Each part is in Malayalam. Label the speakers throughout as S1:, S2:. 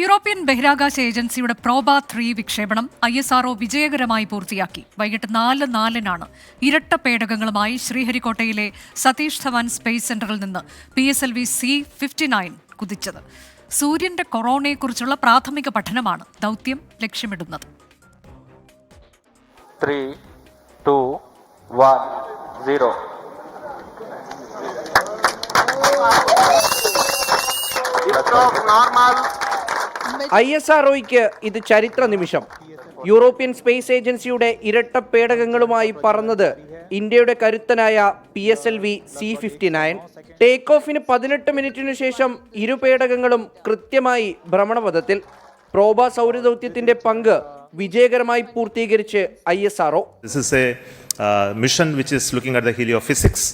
S1: യൂറോപ്യൻ ബഹിരാകാശ ഏജൻസിയുടെ പ്രോബ ത്രീ വിക്ഷേപണം ഐ എസ് ആർഒ വിജയകരമായി പൂർത്തിയാക്കി വൈകിട്ട് നാല് നാലിനാണ് ഇരട്ട പേടകങ്ങളുമായി ശ്രീഹരിക്കോട്ടയിലെ സതീഷ് ധവാൻ സ്പേസ് സെന്ററിൽ നിന്ന് P S L V C fifty nine കുതിച്ചത് സൂര്യന്റെ കൊറോണയെക്കുറിച്ചുള്ള പ്രാഥമിക പഠനമാണ് ദൗത്യം ലക്ഷ്യമിടുന്നത്
S2: normal
S3: ഐ എസ് ആർ ഇത് ചരിത്ര നിമിഷം യൂറോപ്യൻ സ്പേസ് ഏജൻസിയുടെ ഇരട്ട പേടകങ്ങളുമായി പറന്നത് ഇന്ത്യയുടെ കരുത്തനായ P S L V C fifty nine take ഓഫിന് പതിനെട്ട് മിനിറ്റിനു ശേഷം ഇരു പേടകങ്ങളും കൃത്യമായി ഭ്രമണപഥത്തിൽ പ്രോബ സൗരദൗത്യത്തിന്റെ പങ്ക് വിജയകരമായി പൂർത്തീകരിച്ച് I S R
S4: this a mission which is looking at the heliophysics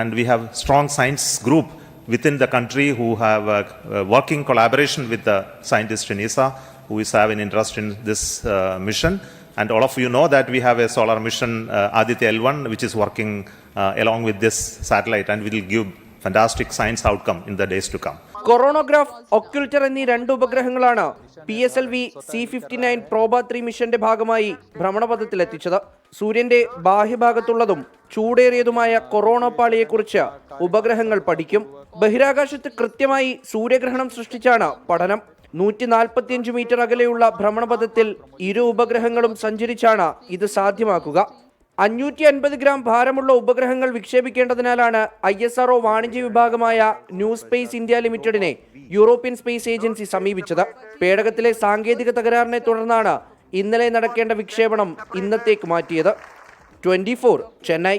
S4: and we have strong science group within the country who have a, a working collaboration with the scientist in ESA who is having interest in this uh, mission. And all of you know that we have a solar mission, uh, Aditya L1, which is working uh, along with this satellite and will give fantastic science outcome in the days to come.
S5: Coronagraph occulter എന്നീ രണ്ട് ഉപഗ്രഹങ്ങളാണ് P S L V C fifty nine Proba three മിഷന്റെ ഭാഗമായി ഭ്രമണപഥത്തിലെത്തിച്ചത് സൂര്യന്റെ ബാഹ്യഭാഗത്തുള്ളതും ചൂടേറിയതുമായ കൊറോണ പാളിയെക്കുറിച്ച് ഉപഗ്രഹങ്ങൾ പഠിക്കും ബഹിരാകാശത്ത് കൃത്യമായി സൂര്യഗ്രഹണം സൃഷ്ടിച്ചാണ് പഠനം നൂറ്റി നാൽപ്പത്തിയഞ്ച് മീറ്റർ അകലെയുള്ള ഭ്രമണപഥത്തിൽ ഇരു ഉപഗ്രഹങ്ങളും സഞ്ചരിച്ചാണ് ഇത് സാധ്യമാക്കുക അഞ്ഞൂറ്റി അൻപത് ഗ്രാം ഭാരമുള്ള ഉപഗ്രഹങ്ങൾ വിക്ഷേപിക്കേണ്ടതിനാലാണ് ഐ എസ് ആർഒ വാണിജ്യ വിഭാഗമായ ന്യൂ സ്പേസ് ഇന്ത്യ ലിമിറ്റഡിനെ യൂറോപ്യൻ സ്പേസ് ഏജൻസി സമീപിച്ചത് പേടകത്തിലെ സാങ്കേതിക തകരാറിനെ തുടർന്നാണ് ഇന്നലെ നടക്കേണ്ട വിക്ഷേപണം ഇന്നത്തേക്ക് മാറ്റിയത് ട്വന്റി ചെന്നൈ